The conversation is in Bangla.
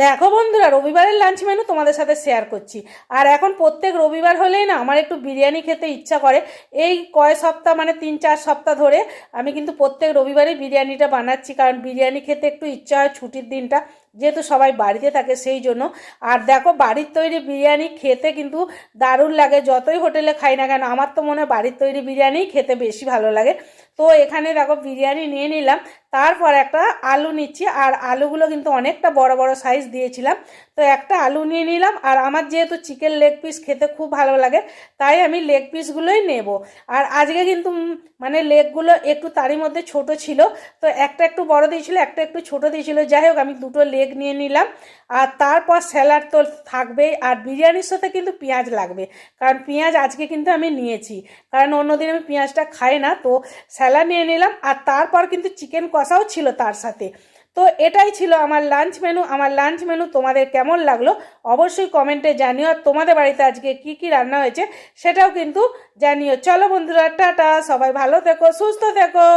দেখো বন্ধুরা, রবিবারের লাঞ্চ মেনু তোমাদের সাথে শেয়ার করছি। আর এখন প্রত্যেক রবিবার হলেই না আমার একটু বিরিয়ানি খেতে ইচ্ছা করে। এই কয় সপ্তাহ মানে তিন চার সপ্তাহ ধরে আমি কিন্তু প্রত্যেক রবিবারই বিরিয়ানিটা বানাচ্ছি। কারণ বিরিয়ানি খেতে একটু ইচ্ছা হয় ছুটির দিনটা। যেহেতু সবাই বাড়িতে থাকে সেই জন্য। আর দেখো, বাড়ির তৈরি বিরিয়ানি খেতে কিন্তু দারুণ লাগে। যতই হোটেলে খাই না কেন, আমার তো মনে হয় বাড়ির তৈরি বিরিয়ানি খেতে বেশি ভালো লাগে। তো এখানে দেখো, বিরিয়ানি নিয়ে নিলাম। তারপর একটা আলু নিচ্ছি। আর আলুগুলো কিন্তু অনেকটা বড় বড় সাইজ দিয়েছিলাম। তো একটা আলু নিয়ে নিলাম। আর আমার যেহেতু চিকেন লেগ পিস খেতে খুব ভালো লাগে, তাই আমি লেগ পিসগুলোই নেব। আর আজকে কিন্তু মানে লেগগুলো একটু তারই মধ্যে ছোট ছিল। তো একটা একটু বড় দিয়েছিল, একটা একটু ছোট দিয়েছিল। যাই হোক, আমি দুটো লেগ নিয়ে নিলাম। আর তারপর স্যালাড তো থাকবেই আর বিরিয়ানির সাথে কিন্তু পেঁয়াজ লাগবে। কারণ পেঁয়াজ আজকে কিন্তু আমি নিয়েছি। কারণ অন্যদিন আমি পেঁয়াজটা খাই না, তো স্যালাড নিয়ে নিলাম। আর তারপর কিন্তু চিকেন কষাও ছিল তার সাথে। তো এটাই ছিল আমার লাঞ্চ মেনু। আমার লাঞ্চ মেনু তোমাদের কেমন লাগল অবশ্যই কমেন্টে জানিও। আর তোমাদের বাড়িতে আজকে কি কি রান্না হয়েছে সেটাও কিন্তু জানিও। চলো বন্ধুরা, টাটা। সবাই ভালো থেকো, সুস্থ থেকো।